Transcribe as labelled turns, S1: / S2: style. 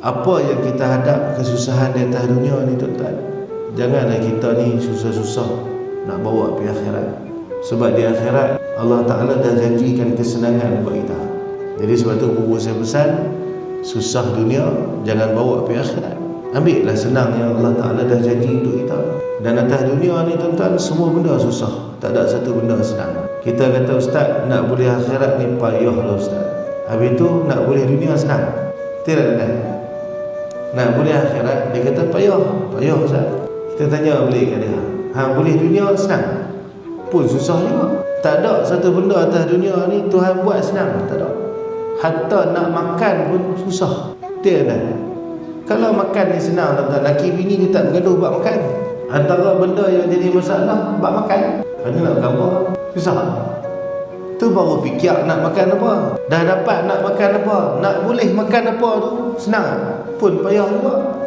S1: Apa yang kita hadap kesusahan di atas dunia ni tuan-tuan? Janganlah kita ni susah-susah nak bawa pergi akhirat. Sebab di akhirat Allah Ta'ala dah janjikan kesenangan buat kita. Jadi sebab tu buku saya pesan Susah dunia jangan bawa pergi akhirat. Ambillah senang yang Allah Ta'ala dah janji untuk kita. Dan atas dunia ni tuan-tuan semua benda susah. Tak ada satu benda senang. Kita kata Ustaz nak boleh akhirat ni payah lah Ustaz. Habis tu nak boleh dunia senang. Tidak ada Nak boleh akhirat dia kata payah Payah Ustaz. Kita tanya balik kat dia. Ha boleh dunia senang. Pun susah juga. Tak ada satu benda atas dunia ni Tuhan buat senang. Tak ada. Hatta nak makan pun susah. Tidak ada kalau makan ni senang tuan-tuan Laki bini ni tak bergaduh buat makan. Antara benda yang jadi masalah Buat makan. Mana nak gambar? Susah Tu baru fikir nak makan apa? Dah dapat nak makan apa? Nak boleh makan apa tu? Senang. Pun payah juga